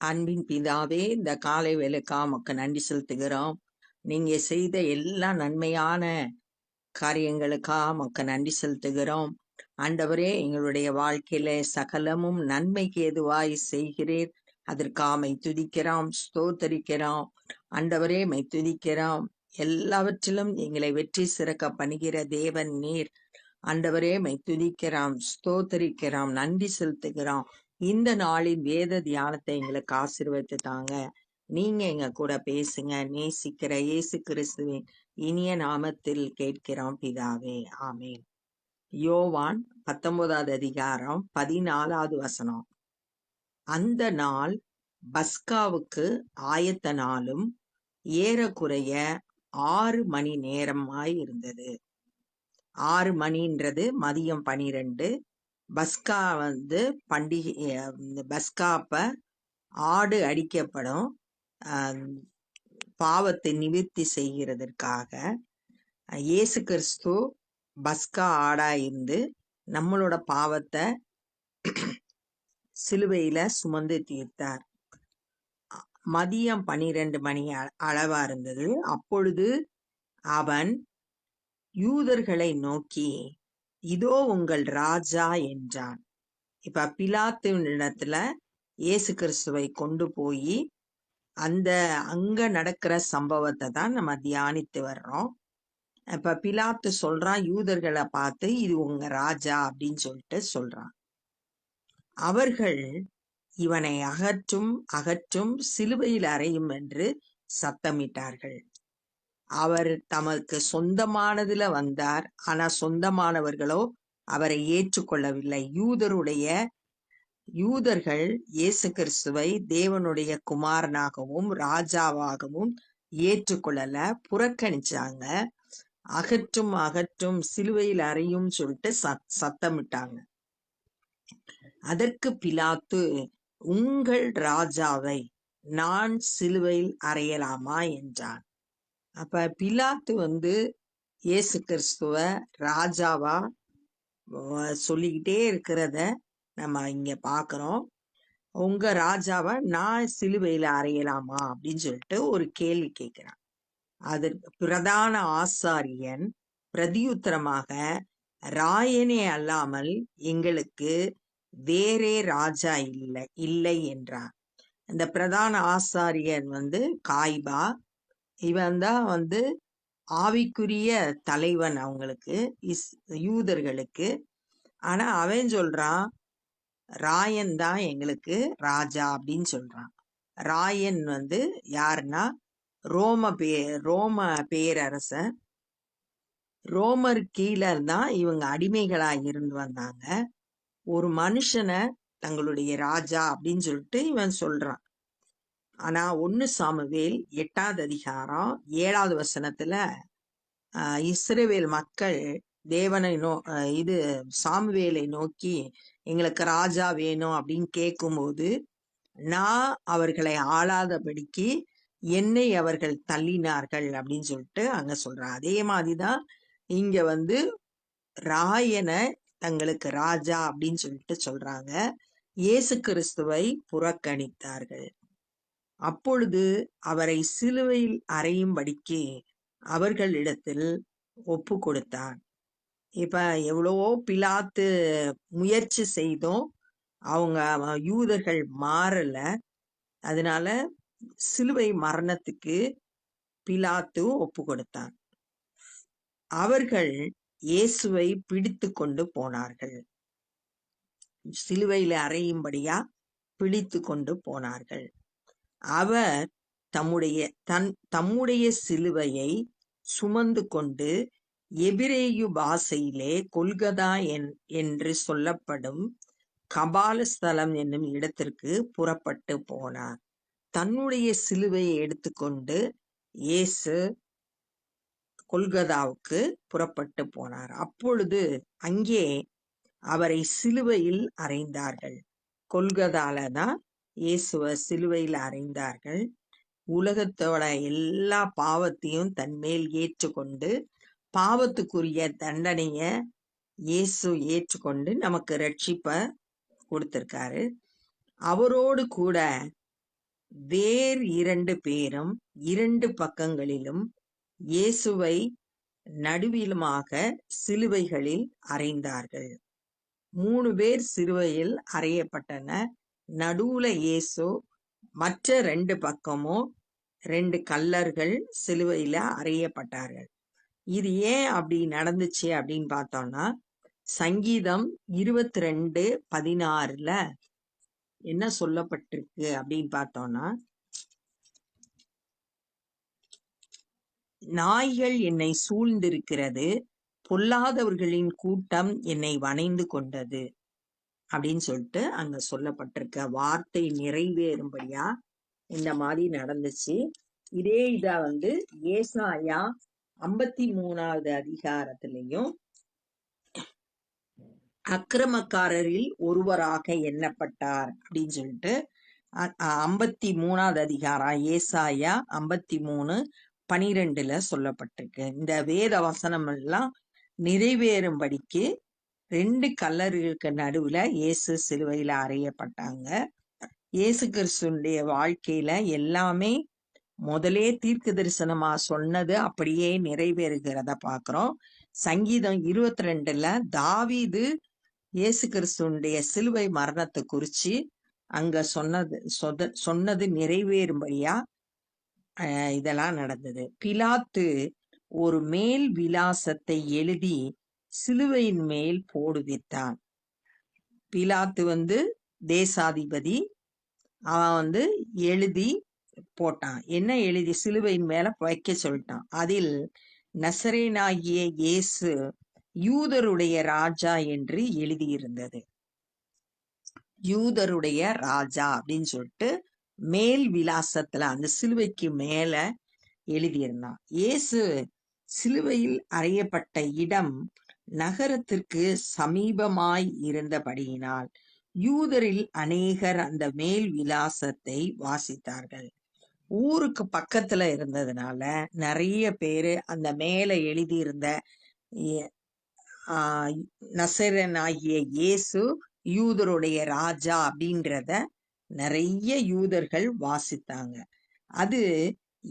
அன்பின் பிதாவே இந்த காலை வேலைக்கா உமக்கு நன்றி செலுத்துகிறோம். நீங்க செய்த எல்லா நன்மையான காரியங்களுக்கா உமக்கு நன்றி செலுத்துகிறோம். ஆண்டவரே எங்களுடைய வாழ்க்கையில சகலமும் நன்மைக்கு எதுவாய் செய்கிறீர். அதற்காமை துதிக்கிறோம் ஸ்தோத்தரிக்கிறோம். ஆண்டவரே மை துதிக்கிறோம். எல்லாவற்றிலும் எங்களை வெற்றி சிறக்க பண்ணுகிற தேவன் நீர். ஆண்டவரே மை துதிக்கிறோம் ஸ்தோத்தரிக்கிறோம் நன்றி செலுத்துகிறோம். இந்த நாளின் வேத தியானத்தை எங்களுக்கு ஆசீர்வதித்து தாங்க நீங்க எங்க கூட பேசுங்க நேசிக்கிற இயேசு கிறிஸ்துவின் இனிய நாமத்தில் கேட்கிறோம் பிதாவே. ஆமேன். யோவான் பத்தொன்பதாவது அதிகாரம் பதினாலாவது வசனம். அந்த நாள் பஸ்காவுக்கு ஆயத்த நாளும் ஏறக்குறைய ஆறு மணி நேரமாய் இருந்தது. ஆறு மணின்றது மதியம் பனிரெண்டு பஸ்கா வந்து பண்டிகை அஹ் பஸ்காப்ப ஆடு அடிக்கப்படும். பாவத்தை நிவர்த்தி செய்கிறதற்காக இயேசு கிறிஸ்து பஸ்கா ஆடா இருந்து நம்மளோட பாவத்தை சிலுவையில சுமந்து தீர்த்தார். மதியம் பனிரெண்டு மணி அ- அளவா இருந்தது. அப்பொழுது அவன் யூதர்களை நோக்கி இதோ உங்கள் ராஜா என்றான். இப்ப பிலாத்து இடத்துல இயேசு கிறிஸ்துவை கொண்டு போய் அந்த அங்க நடக்கிற சம்பவத்தை தான் நம்ம தியானித்து வர்றோம். இப்ப பிலாத்து சொல்றான் யூதர்களை பார்த்து இது உங்க ராஜா அப்படின்னு சொல்லிட்டு சொல்றான். அவர்கள் இவனை அகற்றும் அகற்றும் சிலுவையில் அறையும் என்று சத்தமிட்டார்கள். அவர் தமக்கு சொந்தமானதுல வந்தார். ஆனா சொந்தமானவர்களோ அவரை ஏற்றுக்கொள்ளவில்லை. யூதருடைய யூதர்கள் இயேசு கிறிஸ்துவை தேவனுடைய குமாரனாகவும் ராஜாவாகவும் ஏற்றுக்கொள்ளல புறக்கணிச்சாங்க. அகற்றும் அகற்றும் சிலுவையில் அறையும் சொல்லிட்டு சத் சத்தமிட்டாங்க. அதற்கு பிலாத்து உங்கள் ராஜாவை நான் சிலுவையில் அறையலாமா? என்றான். அப்ப பிலாத்து வந்து இயேசு கிறிஸ்துவ ராஜாவா சொல்லிக்கிட்டே இருக்கிறத நம்ம இங்க பாக்குறோம். உங்க ராஜாவை நான் சிலுவையில அறையலாமா அப்படின்னு சொல்லிட்டு ஒரு கேள்வி கேட்கிறான் அதற்கு பிரதான ஆசாரியன் பிரதியுத்தரமாக ராயனே அல்லாமல் எங்களுக்கு வேறே ராஜா இல்லை இல்லை என்றான். இந்த பிரதான ஆசாரியன் வந்து காய்பா இவன் தான் வந்து ஆவிக்குரிய தலைவன் அவங்களுக்கு இஸ் யூதர்களுக்கு. ஆனா அவன் சொல்றான் ராயன் தான் எங்களுக்கு ராஜா அப்படின்னு சொல்றான். ராயன் வந்து யாருன்னா ரோம பே ரோம பேரரசன். ரோமர் கீழே தான் இவங்க அடிமைகளா இருந்து வந்தாங்க. ஒரு மனுஷனை தங்களுடைய ராஜா அப்படின்னு சொல்லிட்டு இவன் சொல்றான். ஆனா ஒன்னு சாமுவேல் எட்டாவது அதிகாரம் ஏழாவது வசனத்துல இஸ்ரேவேல் மக்கள் தேவனை நோ இது சாமுவேலை நோக்கி எங்களுக்கு ராஜா வேணும் அப்படின்னு கேட்கும்போது நான் அவர்களை ஆளாதபடிக்கு என்னை அவர்கள் தள்ளினார்கள் அப்படின்னு சொல்லிட்டு அங்க சொல்றான் அதே மாதிரிதான் இங்க வந்து ராயனை தங்களுக்கு ராஜா அப்படின்னு சொல்லிட்டு சொல்றாங்க. இயேசு கிறிஸ்துவை புறக்கணித்தார்கள். அப்பொழுது அவரை சிலுவையில் அறையும்படிக்கு அவர்களிடத்தில் ஒப்பு கொடுத்தான் இப்ப எவ்வளவோ பிலாத்து முயற்சி செய்தும் அவங்க யூதர்கள் மாறல. அதனால சிலுவை மரணத்துக்கு பிலாத்து ஒப்பு கொடுத்தான் அவர்கள் இயேசுவை பிடித்து கொண்டு போனார்கள். சிலுவையில அறையும்படியா பிடித்து கொண்டு போனார்கள். அவர் தம்முடைய தன் தம்முடைய சிலுவையை சுமந்து கொண்டு எபிரேயு பாஷையிலே கொல்கதா என் என்று சொல்லப்படும் கபாலஸ்தலம் என்னும் இடத்திற்கு புறப்பட்டு போனார். தன்னுடைய சிலுவையை எடுத்துக்கொண்டு இயேசு கொல்கதாவுக்கு புறப்பட்டு போனார். அப்பொழுது அங்கே அவரை சிலுவையில் அறைந்தார்கள். கொல்கதால தான் இயேசுவ சிலுவையில் அறைந்தார்கள். உலகத்தோட எல்லா பாவத்தையும் தன்மேல் ஏற்றுக்கொண்டு பாவத்துக்குரிய தண்டனைய இயேசு ஏற்றுக்கொண்டு நமக்கு ரட்சிப்ப கொடுத்திருக்காரு. அவரோடு கூட வேறு இரண்டு பேரும் இரண்டு பக்கங்களிலும் இயேசுவை நடுவிலுமாக சிலுவைகளில் அறைந்தார்கள். மூணு பேர் சிலுவையில் அறையப்பட்டனர். நடுவுல இயேசு மற்ற ரெண்டு பக்கமும் ரெண்டு கல்லர்கள் சிலுவையில அறையப்பட்டார்கள். இது ஏன் அப்படி நடந்துச்சு அப்படின்னு பார்த்தோம்னா சங்கீதம் இருபத்தி ரெண்டு பதினாறுல என்ன சொல்லப்பட்டிருக்கு அப்படின்னு பார்த்தோம்னா நாய்கள் என்னை சூழ்ந்திருக்கிறது பொல்லாதவர்களின் கூட்டம் என்னை வணைந்து கொண்டது. அப்படின்னு சொல்லிட்டு அங்க சொல்லப்பட்டிருக்க வார்த்தை நிறைவேறும்படியா இந்த மாதிரி நடந்துச்சு. இதே இத வந்து ஏசாயா ஐம்பத்தி மூணாவது அதிகாரத்திலையும் அக்கிரமக்காரரில் ஒருவராக எண்ணப்பட்டார் அப்படின்னு சொல்லிட்டு ஐம்பத்தி மூணாவது அதிகாரம் ஏசாயா ஐம்பத்தி மூணு பனிரெண்டுல சொல்லப்பட்டிருக்கு. இந்த வேத வசனம் எல்லாம் நிறைவேறும்படிக்கு ரெண்டு கல்லறுகளுக்கு நடுவுல. இயேசு சிலுவையில அறையப்பட்டாங்க. இயேசு கிறிஸ்துனுடைய வாழ்க்கையில எல்லாமே முதலே தீர்க்க தரிசனமா சொன்னது அப்படியே நிறைவேறுகிறத பாக்குறோம். சங்கீதம் இருபத்தி ரெண்டுல தாவீது இயேசு கிறிஸ்துவனுடைய சிலுவை மரணத்தை குறிச்சு அங்க சொன்னது சொத சொன்னது நிறைவேறும்படியா அஹ், இதெல்லாம் நடந்தது. பிலாத்து ஒரு மேல் விலாசத்தை எழுதி சிலுவையின் மேல் போடுவித்தான். பிலாத்து வந்து தேசாதிபதி. அவன் வந்து எழுதி போட்டான். என்ன எழுதி? சிலுவையின் மேல வைக்க சொல்லிட்டான். அதில் நசரேனாகிய இயேசு யூதருடைய ராஜா என்று எழுதியிருந்தது. யூதருடைய ராஜா அப்படின்னு சொல்லிட்டு மேல் விலாசத்துல அந்த சிலுவைக்கு மேல எழுதியிருந்தான். இயேசு சிலுவையில் அறையப்பட்ட இடம் நகரத்திற்கு சமீபமாய் இருந்தபடியினால் யூதரில் அநேகர் அந்த மேல் விலாசத்தை வாசித்தார்கள். ஊருக்கு பக்கத்துல இருந்ததுனால நிறைய பேரு அந்த மேல எழுதியிருந்த ஆஹ் நசரனாகிய இயேசு யூதருடைய ராஜா அப்படின்றத நிறைய யூதர்கள் வாசித்தாங்க. அது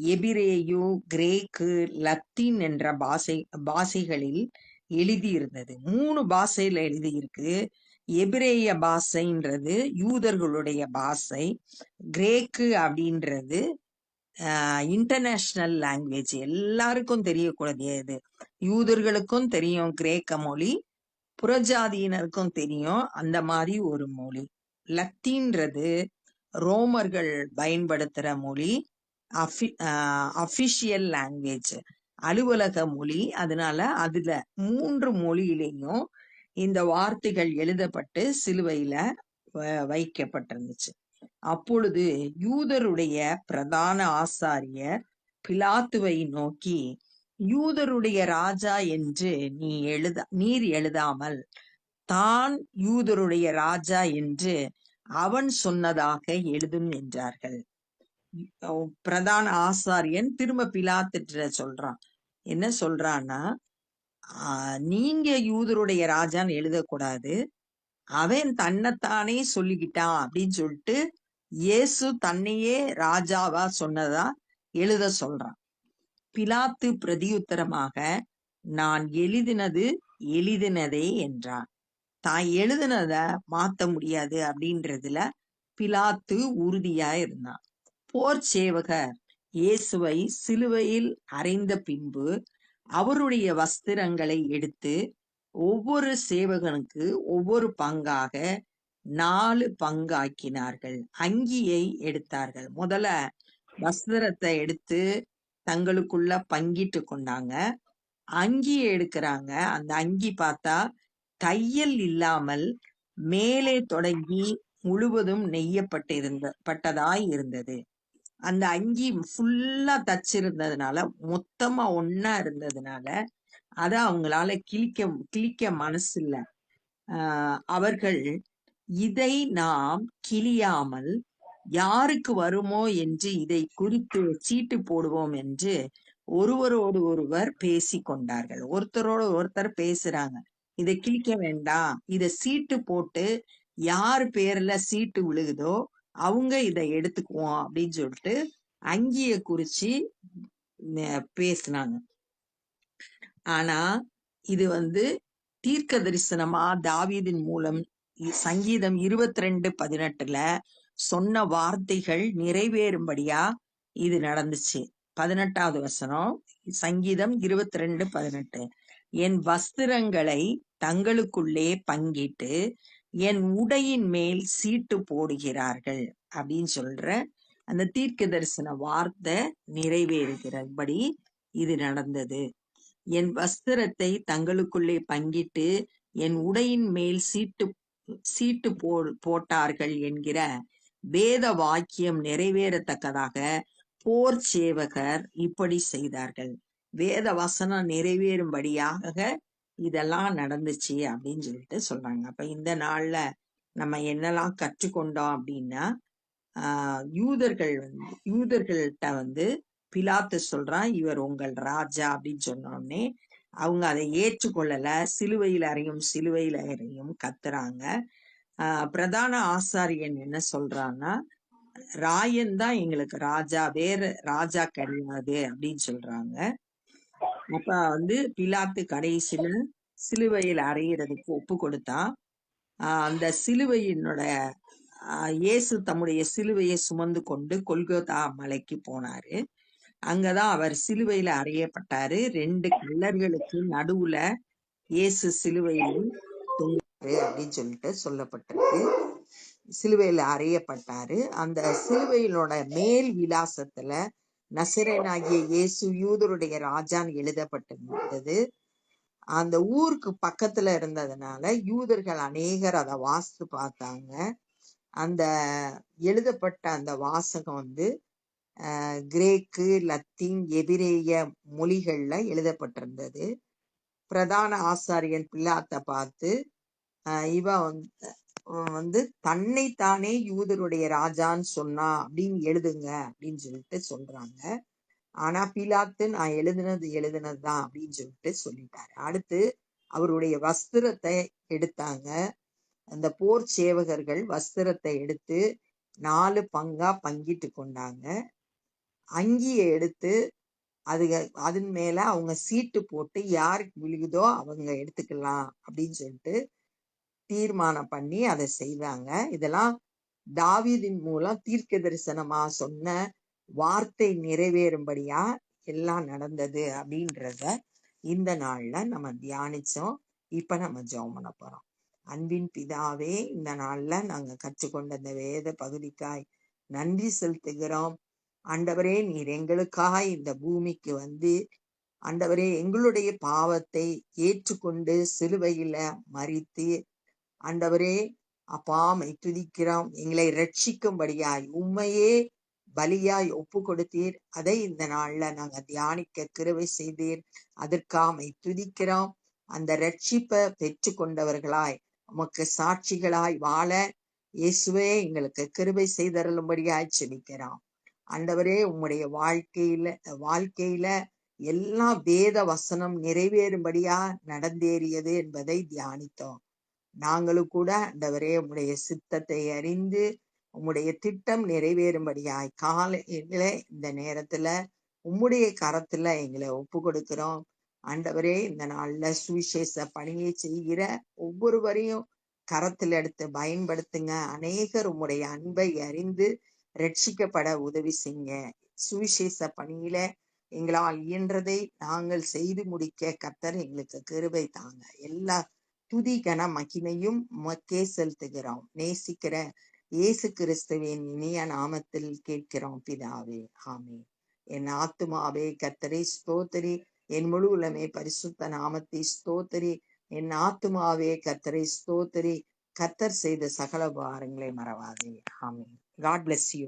எபிரேயு கிரேக்கு லத்தீன் என்ற பாசை பாசைகளில் எழுதியிருந்தது. மூணு பாஷையில எழுதியிருக்கு. எபிரேய பாஷைன்றது யூதர்களுடைய பாஷை கிரேக்கு அப்படின்றது இன்டர்நேஷனல் லாங்குவேஜ் எல்லாருக்கும் தெரியக்கூடியது யூதர்களுக்கும் தெரியும் கிரேக்க மொழி புறஜாதியினருக்கும் தெரியும் அந்த மாதிரி ஒரு மொழி. லத்தீன்றது ரோமர்கள் பயன்படுத்துற மொழி அஃபி அஃபிஷியல் லாங்குவேஜ் அலுவலக மொழி அதனால அதுல மூன்று மொழியிலையும் இந்த வார்த்தைகள் எழுதப்பட்டு சிலுவையில வ- வைக்கப்பட்டிருந்துச்சு. அப்பொழுது யூதருடைய பிரதான ஆசாரியர் பிலாத்துவை நோக்கி யூதருடைய ராஜா என்று நீ எழுத நீர் எழுதாமல் தான் யூதருடைய ராஜா என்று அவன் சொன்னதாக எழுதும் என்றார்கள். பிரதான ஆசாரியன் திரும்ப பிலாத்துட்டு சொல்றான். என்ன சொல்றான்னா ஆஹ் நீங்க யூதருடைய ராஜான்னு எழுதக்கூடாது. அவன் தன்னைத்தானே சொல்லிக்கிட்டான் அப்படின்னு சொல்லிட்டு இயேசு தன்னையே ராஜாவா சொன்னதா எழுத சொல்றான். பிலாத்து பிரதியுத்தரமாக நான் எழுதினது எழுதினதே என்றான். தான் எழுதினத மாத்த முடியாது அப்படின்றதுல பிலாத்து உறுதியா இருந்தான். போர் சேவகர் இயேசுவை சிலுவையில் அறைந்த பின்பு அவருடைய வஸ்திரங்களை எடுத்து ஒவ்வொரு சேவகனுக்கு ஒவ்வொரு பங்காக நாலு பங்காக்கினார்கள். அங்கியை எடுத்தார்கள். முதல்ல வஸ்திரத்தை எடுத்து தங்களுக்குள்ள பங்கிட்டு கொண்டாங்க. அங்கியை எடுக்கிறாங்க. அந்த அங்கி பார்த்தா தையல் இல்லாமல் மேலே தொடங்கி முழுவதும் நெய்யப்பட்டிருந்த பட்டதாய் இருந்தது. அந்த அங்கி ஃபுல்லா தச்சிருந்ததுனால மொத்தமா ஒன்னா இருந்ததுனால அத அவங்களால கிழிக்க கிழிக்க மனசு இல்ல ஆஹ் அவர்கள் இதை நாம் கிழியாமல் யாருக்கு வருமோ என்று இதை குறித்து சீட்டு போடுவோம் என்று ஒருவரோடு ஒருவர் பேசிக் கொண்டார்கள். ஒருத்தரோடு ஒருத்தர் பேசுறாங்க. இதை கிழிக்க வேண்டாம். இத சீட்டு போட்டு யார் பேர்ல சீட்டு விழுகுதோ அவங்க இதை எடுத்துக்குவோம் அப்படின்னு சொல்லிட்டு அங்கிய குறிச்சு பேசினாங்க பேசுனாங்க. ஆனா இது வந்து தீர்க்க தரிசனமா தாவீதின் மூலம் சங்கீதம் இருபத்தி ரெண்டு பதினெட்டுல சொன்ன வார்த்தைகள் நிறைவேறும்படியா இது நடந்துச்சு. பதினெட்டாவது வசனம் சங்கீதம் இருபத்தி ரெண்டு பதினெட்டு. என் வஸ்திரங்களை தங்களுக்குள்ளே பங்கிட்டு என் உடையின் மேல் சீட்டு போடுகிறார்கள் அப்படின்னு சொல்ற அந்த தீர்க்க தரிசன வார்த்தை நிறைவேறுகிறபடி இது நடந்தது. என் வஸ்திரத்தை தங்களுக்குள்ளே பங்கிட்டு என் உடையின் மேல் சீட்டு சீட்டு போ போட்டார்கள் என்கிற வேத வாக்கியம் நிறைவேறத்தக்கதாக போர் சேவகர் இப்படி செய்தார்கள். வேத வசனம் நிறைவேறும்படியாக இதெல்லாம் நடந்துச்சு அப்படின்னு சொல்லிட்டு சொல்றாங்க. அப்ப இந்த நாள்ல நம்ம என்னெல்லாம் கற்றுக்கொண்டோம் அப்படின்னா யூதர்கள் வந்து யூதர்கள்ட்ட வந்து பிலாத்து சொல்றான் இவர் உங்கள் ராஜா அப்படின்னு சொன்னோடனே அவங்க அதை ஏற்றுக்கொள்ளல. சிலுவையில் அறையும் சிலுவையில் அறையும் கத்துறாங்க. பிரதான ஆசாரியன் என்ன சொல்றான்னா ராயன் தான் எங்களுக்கு ராஜா வேற ராஜா கிடையாது அப்படின்னு சொல்றாங்க. அப்ப வந்து பிலாத்து கடைசியில சிலுவையில் அறையிறதுக்கு ஒப்பு கொடுத்தா அந்த சிலுவையினோட இயேசு தம்முடைய சிலுவையை சுமந்து கொண்டு கொல்கத்தா மலைக்கு போனாரு. அங்கதான் அவர் சிலுவையில அறையப்பட்டாரு. ரெண்டு கல்லர்களுக்கு நடுவுல இயேசு சிலுவையில் தொங்குறாரு அப்படின்னு சொல்லிட்டு சொல்லப்பட்டிருக்கு. சிலுவையில அறையப்பட்டாரு. அந்த சிலுவையினோட மேல் விலாசத்துல நசிரனாகிய இயேசு யூதருடைய ராஜான்னு எழுதப்பட்டிருந்தது. அந்த ஊருக்கு பக்கத்துல இருந்ததுனால யூதர்கள் அநேகர் அதை வாசித்து பார்த்தாங்க. அந்த எழுதப்பட்ட அந்த வாசகம் வந்து கிரேக்கு லத்தீன் எபிரேய மொழிகள்ல எழுதப்பட்டிருந்தது. பிரதான ஆசாரியன் பிள்ளாத்த பார்த்து இவ வந்து வந்து தன்னைத்தானே யூதருடைய ராஜான்னு சொன்னா அப்படின்னு எழுதுங்க அப்படின்னு சொல்லிட்டு சொல்றாங்க. ஆனா பிலாத்து நான் எழுதுனது எழுதுனது தான் அப்படின்னு சொல்லிட்டு சொல்லிட்டாரு. அடுத்து அவருடைய வஸ்திரத்தை எடுத்தாங்க. அந்த போர் சேவகர்கள் வஸ்திரத்தை எடுத்து நாலு பங்கா பங்கிட்டு கொண்டாங்க. அங்கியை எடுத்து அது அதன் மேல அவங்க சீட்டு போட்டு யாருக்கு விழுகுதோ அவங்க எடுத்துக்கலாம் அப்படின்னு சொல்லிட்டு தீர்மானம் பண்ணி அதை செய்வாங்க. இதெல்லாம் தாவீதின் மூலம் தீர்க்க தரிசனமா சொன்ன வார்த்தை நிறைவேறும்படியா எல்லாம் நடந்தது அப்படின்றத இந்த நாள்ல நம்ம தியானிச்சோம். இப்ப நம்ம ஜெபம் பண்ண போறோம். அன்பின் பிதாவே இந்த நாள்ல நாங்க கற்றுக்கொண்ட இந்த வேத பகுதிக்காய் நன்றி செலுத்துகிறோம். ஆண்டவரே நீர் எங்களுக்காக இந்த பூமிக்கு வந்து ஆண்டவரே எங்களுடைய பாவத்தை ஏற்றுக்கொண்டு சிலுவையில மறித்து ஆண்டவரே அப்பாமை துதிக்கிறோம் எங்களை ரட்சிக்கும்படியாய் உண்மையே பலியாய் ஒப்பு கொடுத்தீர் அதை இந்த நாள்ல நாங்க தியானிக்க கிருவை செய்தீர். அதற்காமை துதிக்கிறோம் அந்த ரட்சிப்பை பெற்று கொண்டவர்களாய் உமக்கு சாட்சிகளாய் வாழ இயேசுவே எங்களுக்கு கிருபை செய்தருளும்படியாய் செபிக்கிறோம். ஆண்டவரே உம்முடைய வாழ்க்கையில வாழ்க்கையில எல்லா வேத வசனம் நிறைவேறும்படியா நடந்தேறியது என்பதை தியானித்தோம். நாங்களும் கூட ஆண்டவரே உம்முடைய சித்தத்தை அறிந்து உம்முடைய திட்டம் நிறைவேறும்படியாய் காலையில இந்த நேரத்துல உம்முடைய கரத்துல எங்களை ஒப்பு கொடுக்கிறோம். ஆண்டவரே இந்த நாள்ல சுவிசேஷ பணியை செய்கிற ஒவ்வொருவரையும் கரத்தில் எடுத்து பயன்படுத்துங்க. அநேகர் உம்முடைய அன்பை அறிந்து ரட்சிக்கப்பட உதவி செய்யுங்க. சுவிசேஷ பணியில எங்களால் இயன்றதை நாங்கள் செய்து முடிக்க கத்தர் எங்களுக்கு கிருபை தாங்க. எல்லா துதி கன மகிமையும் உமக்கே செலுத்துகிறோம். நேசிக்கிற இயேசு கிறிஸ்துவின் இனிய நாமத்தில் கேட்கிறோம் பிதாவே. ஆமே என் ஆத்துமாவே கத்தரை ஸ்தோத்திரி. என் முழு உலமே பரிசுத்த நாமத்தை ஸ்தோத்திரி. என் ஆத்துமாவே கத்தரை ஸ்தோத்திரி. கத்தர் செய்த சகல உபகாரங்களை மறவாதே. ஆமே காட் பிளஸ் யூ